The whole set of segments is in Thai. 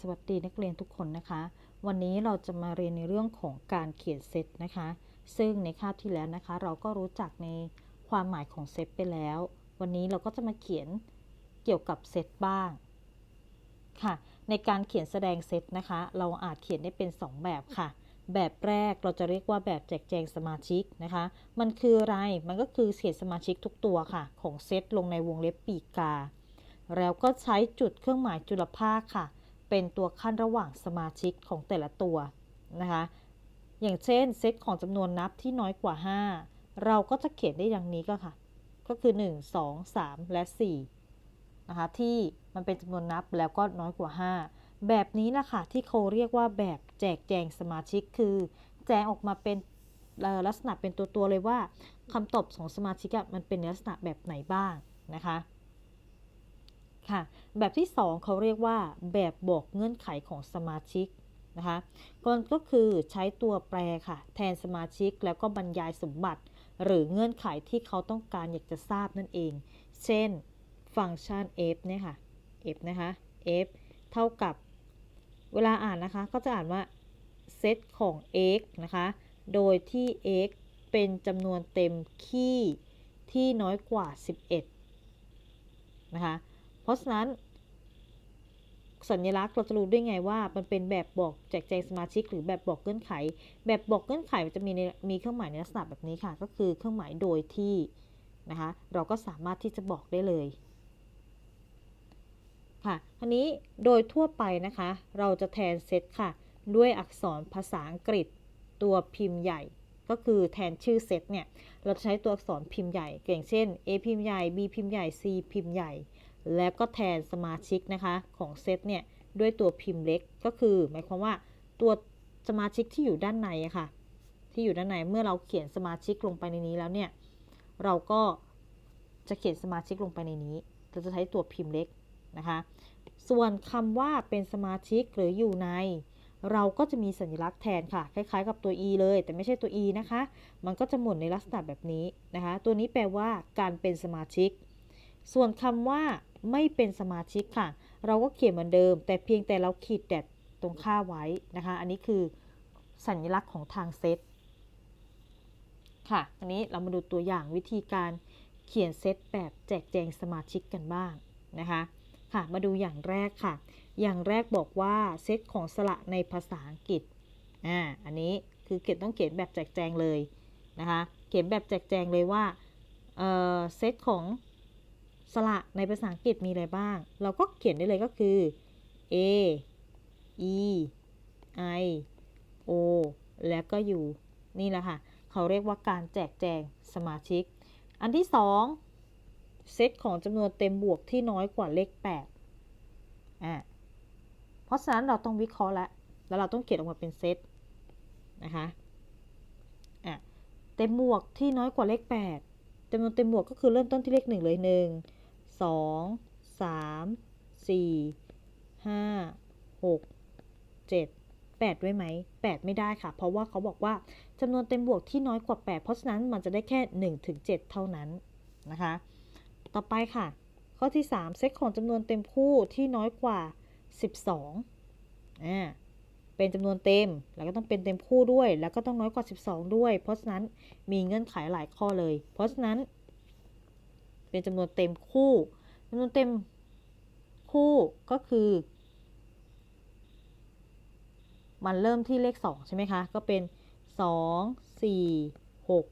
สวัสดีนักเรียนทุกคนนะคะ วันนี้เราจะมาเรียนในเรื่องของการเขียนเซตนะคะ ซึ่งในคาบที่แล้วนะคะ เราก็รู้จักในความหมายของเซตไปแล้ว วันนี้เราก็จะมาเขียนเกี่ยวกับเซตบ้างค่ะ ในการเขียนแสดงเซตนะคะ เราอาจเขียนได้เป็น 2 แบบค่ะ แบบแรกเราจะเรียกว่าแบบแจกแจงสมาชิกนะคะ มันคืออะไรมันก็คือเขียนสมาชิกทุกตัวค่ะ ของเซตลงในวงเล็บปีกกาแล้วก็ใช้จุดเครื่องหมายจุลภาคค่ะ เป็นตัวขั้นระหว่างสมาชิกของแต่ละตัวนะคะ อย่างเช่นเซตของจำนวนนับที่น้อยกว่า 5 เราก็จะเขียนได้อย่างนี้ก็ค่ะ ก็คือ 1 2 3 และ4นะคะที่มันเป็นจำนวนนับแล้วก็น้อยกว่า 5 แบบนี้ละค่ะที่เขาเรียกว่าแบบแจกแจงสมาชิกคือ แจงออกมาเป็นลักษณะเป็นตัวตัวเลยว่าคำตอบของสมาชิกมันเป็นลักษณะแบบไหนบ้างนะคะ ค่ะ แบบที่ 2เขาเรียกว่าแบบบอกเงื่อนไขของสมาชิกนะคะก็ก็คือใช้ตัวแปรค่ะ แทนสมาชิกแล้วก็บรรยายสมบัติ หรือเงื่อนไขที่เขาต้องการอยากจะทราบนั่นเอง เช่นฟังก์ชัน f เนี่ยค่ะ f นะคะ f เท่ากับ เวลาอ่านนะคะ ก็จะอ่านว่าเซตของ x นะคะ โดยที่ x เป็นจำนวนเต็มคี่ที่น้อยกว่า 11 นะคะ เพราะฉะนั้น สัญลักษณ์เราจะรู้ได้ไงว่า มันเป็นแบบบอกแจกแจงสมาชิก หรือแบบบอกเงื่อนไข แบบบอกเงื่อนไขมันจะมีในมีเครื่องหมายในลักษณะแบบนี้ค่ะ ก็คือเครื่องหมายโดยที่นะคะเราก็สามารถที่จะบอกได้เลยค่ะทีนี้โดยทั่วไปนะคะ เราจะแทนเซตค่ะ ด้วยอักษรภาษาอังกฤษตัวพิมพ์ใหญ่ ก็คือแทนชื่อเซตเนี่ย เราจะใช้ตัวอักษรพิมพ์ใหญ่อย่างเช่น A พิมพ์ใหญ่ B พิมพ์ใหญ่ C พิมพ์ใหญ่ แล้วก็แทนสมาชิกนะคะของเซตเนี่ยด้วยตัวพิมพ์เล็กก็คือหมายความว่าตัวสมาชิกที่อยู่ด้านในอะค่ะ ที่อยู่ด้านในเมื่อเราเขียนสมาชิกลงไปในนี้แล้วเนี่ยเราก็จะเขียนสมาชิกลงไปในนี้เราจะใช้ตัวพิมพ์เล็กนะคะ ส่วนคำว่าเป็นสมาชิกหรืออยู่ใน เราก็จะมีสัญลักษณ์แทนค่ะ คล้ายๆ กับตัว e เลย แต่ไม่ใช่ตัว e นะคะ มันก็จะหมุนในลักษณะแบบนี้นะคะ ตัวนี้แปลว่าการเป็นสมาชิก ส่วนคำว่า ไม่เป็นสมาชิกค่ะ เราก็เขียนเหมือนเดิม แต่เพียงแต่เราขีดแดดตรงค่าไว้นะคะ อันนี้คือสัญลักษณ์ของทางเซตค่ะ อันนี้เรามาดูตัวอย่างวิธีการเขียนเซตแบบแจกแจงสมาชิกกันบ้างนะคะ ค่ะ มาดูอย่างแรกค่ะ อย่างแรกบอกว่าเซตของสระในภาษาอังกฤษ อ่า อันนี้คือเขียนต้องเขียนแบบแจกแจงเลยนะคะ เขียนแบบแจกแจงเลยว่าเเซตของ สระในภาษาอังกฤษมีอะไรบ้าง เราก็เขียนได้เลยก็คือ a e i o แล้วก็ u นี่แหละค่ะ เขาเรียกว่าการแจกแจงสมาชิก อันที่ 2 เซตของจำนวนเต็มบวกที่น้อยกว่าเลข8อ่าเพราะฉะนั้นเราต้องวิเคราะห์แล้วแล้วเราต้องเขียนออกมาเป็นเซตนะคะอะเต็มบวกที่น้อยกว่าเลข 8จำนวนเต็มบวกก็คือเริ่มต้นที่เลข 1 เลย1 สองสามสี่ห้าหกเจ็ดแปดด้วยไหมแปดไม่ได้ค่ะ เพราะว่าเขาบอกว่าจำนวนเต็มบวกที่น้อยกว่า 8 เพราะฉะนั้นมันจะได้แค่1ถึง7เท่านั้นนะคะ ต่อไปค่ะ ข้อที่ 3 เซตของจำนวนเต็มคู่ที่น้อยกว่า 12อ่าเป็นจำนวนเต็ม แล้วก็ต้องเป็นเต็มคู่ด้วย แล้วก็ต้องน้อยกว่า 12 ด้วย เพราะฉะนั้นมีเงื่อนไขหลายข้อเลย เพราะฉะนั้น เป็นจำนวนเต็มคู่จำนวนเต็มคู่ก็คือ มันเริ่มที่เลข 2 ใช่ไหมคะ ก็เป็น 2 4 6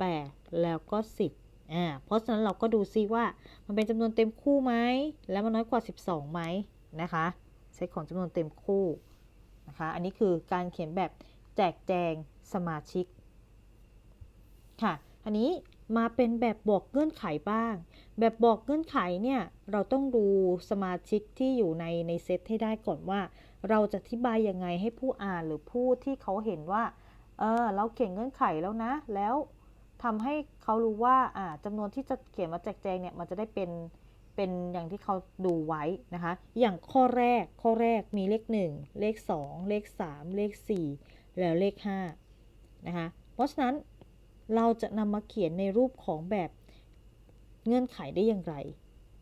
8 แล้วก็ 10อ่าเพราะฉะนั้นเราก็ดูซิว่ามันเป็นจำนวนเต็มคู่ไหม แล้วมันน้อยกว่า 12ไหมนะคะ เซตของจำนวนเต็มคู่นะคะ อันนี้คือการเขียนแบบแจกแจงสมาชิกค่ะ อันนี้ มาเป็นแบบบอกเงื่อนไขบ้าง แบบบอกเงื่อนไขเนี่ยเราต้องดูสมาชิกที่อยู่ในในเซตให้ได้ก่อนว่า เราจะอธิบายยังไงให้ผู้อ่านหรือผู้ที่เขาเห็นว่าเออเราเขียนเงื่อนไขแล้วนะ แล้วทำให้เขารู้ว่าอ่าจำนวนที่จะเขียนมาแจกแจงเนี่ยมันจะได้เป็นเป็นอย่างที่เขาดูไว้นะคะ อย่างข้อแรกข้อแรกมีเลข 1 เลข 2 เลข 3 เลข 4 แล้วเลข5นะคะเพราะฉะนั้น เราจะนำมาเขียนในรูปของแบบเงื่อนไขได้อย่างไร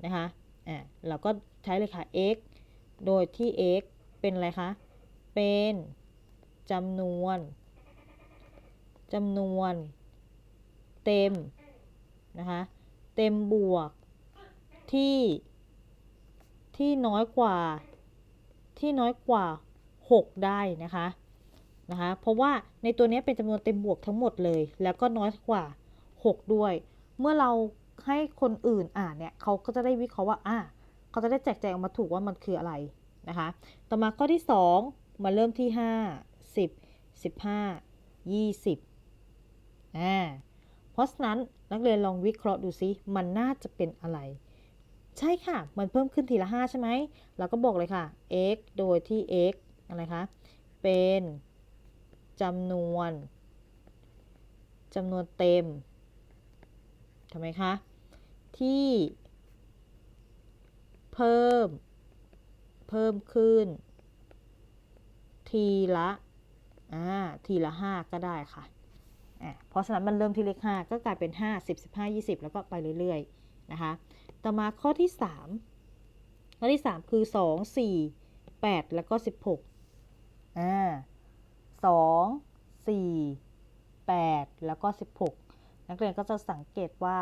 นะคะอ่าเราก็ใช้เลยค่ะ x โดยที่ x เป็นอะไรคะ เป็นจำนวนจำนวน เต็มนะคะเต็มบวกที่ที่น้อยกว่าที่น้อยกว่า 6 ได้นะคะ นะคะ เพราะว่าในตัวนี้เป็นจำนวนเต็มบวกทั้งหมดเลย แล้วก็น้อยกว่า 6 ด้วย เมื่อเราให้คนอื่นอ่านเนี่ยเขาก็จะได้วิเคราะห์ว่าอะเขาจะได้แจกแจงออกมาถูกว่ามันคืออะไรนะคะ ต่อมาข้อที่ 2 มาเริ่มที่ 5 10 15 20อ่าเพราะฉะนั้นนักเรียนลองวิเคราะห์ดูซิมันน่าจะเป็นอะไร ใช่ค่ะ มันเพิ่มขึ้นทีละ 5 ใช่ไหมเราก็บอกเลยค่ะ x โดยที่ x อะไรคะ เป็น จำนวนจำนวนเต็มทำไมคะ ที่เพิ่ม เพิ่มขึ้น ทีละอ่าทีละ 5 ก็ได้ค่ะอะเพราะฉะนั้นมันเริ่มที่เลข5ก็กลายเป็น 5 10 15 20 แล้วก็ไปเรื่อยๆ นะคะ ต่อมาข้อที่ 3 ข้อที่ 3 คือ 2 4 8 แล้วก็ 16อ่า 2 4 8 แล้วก็ 16 นักเรียนก็จะสังเกตว่า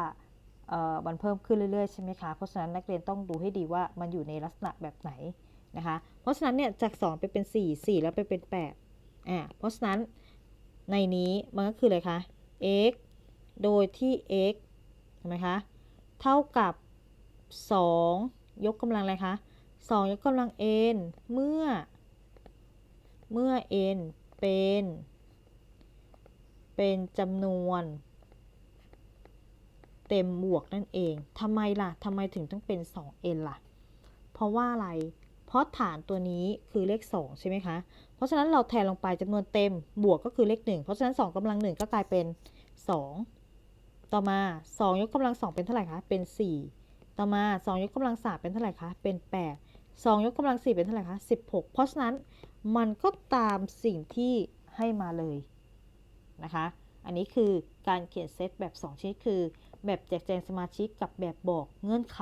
มันเพิ่มขึ้นเรื่อยๆ ใช่ไหมคะ เพราะฉะนั้นนักเรียนต้องดูให้ดีว่ามันอยู่ในลักษณะแบบไหนนะคะ เพราะฉะนั้นเนี่ยจาก 2 ไปเป็น 4 4 แล้วไปเป็น8อ่าเพราะฉะนั้นในนี้มันก็คืออะไรคะ x โดยที่ x ทำไหมคะ เท่ากับ 2 ยกกำลังอะไรคะ 2 ยกกำลัง n เมื่อ เมื่อ n เป็น เป็นจำนวน เต็มบวกนั่นเองทำไมล่ะทำไมถึงต้องเป็น 2n ล่ะ เพราะว่าอะไร เพราะฐานตัวนี้คือเลข 2 ใช่ไหมคะ เพราะฉะนั้นเราแทนลงไปจำนวนเต็มบวกก็คือเลข 1 เพราะฉะนั้น 2กำลัง 1 ก็กลายเป็น 2 ต่อมา 2 ยกกำลัง 2 เป็นเท่าไหร่คะ เป็น 4 ต่อมา 2 ยกกำลัง3เป็นเท่าไหร่คะ เป็น 8 2 ยกกำลัง4เป็นเท่าไหร่คะ 16 เพราะฉะนั้น มันก็ตามสิ่งที่ให้มาเลยนะคะ อันนี้คือการเขียนเซตแบบ 2 ชนิดคือ แบบแจกแจงสมาชิกกับแบบบอกเงื่อนไข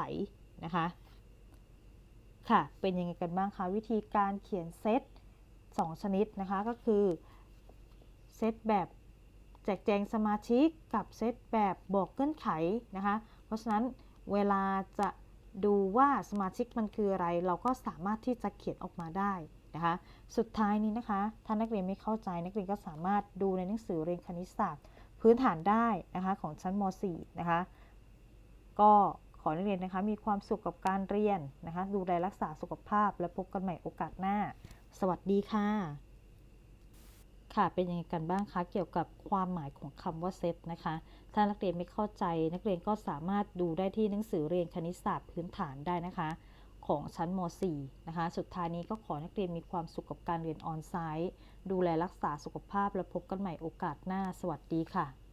นะคะ ค่ะ เป็นยังไงกันบ้างคะวิธีการเขียนเซต2 ชนิดนะคะก็คือเซตแบบแจกแจงสมาชิกกับเซตแบบบอกเงื่อนไขนะคะ เพราะฉะนั้นเวลาจะดูว่าสมาชิกมันคืออะไร เราก็สามารถที่จะเขียนออกมาได้ นะคะ สุดท้ายนี้นะคะ ถ้านักเรียนไม่เข้าใจนักเรียนก็สามารถดูในหนังสือเรียนคณิตศาสตร์ พื้นฐานได้นะคะของชั้นม .4 นะคะ ก็ขอนักเรียนนะคะมีความสุขกับการเรียนนะคะ ดูแลรักษาสุขภาพและพบกันใหม่โอกาสหน้า สวัสดีค่ะค่ะเป็นยังไงกันบ้างคะเกี่ยวกับความหมายของคำว่าเซตนะคะ ถ้านักเรียนไม่เข้าใจ นักเรียนก็สามารถดูได้ที่หนังสือเรียนคณิตศาสตร์พื้นฐานได้นะคะ ของชั้นม .4 นะคะ สุดท้ายนี้ก็ขอนักเรียนมีความสุขกับการเรียนออนไซต์ ดูแลรักษาสุขภาพและพบกันใหม่โอกาสหน้า สวัสดีค่ะ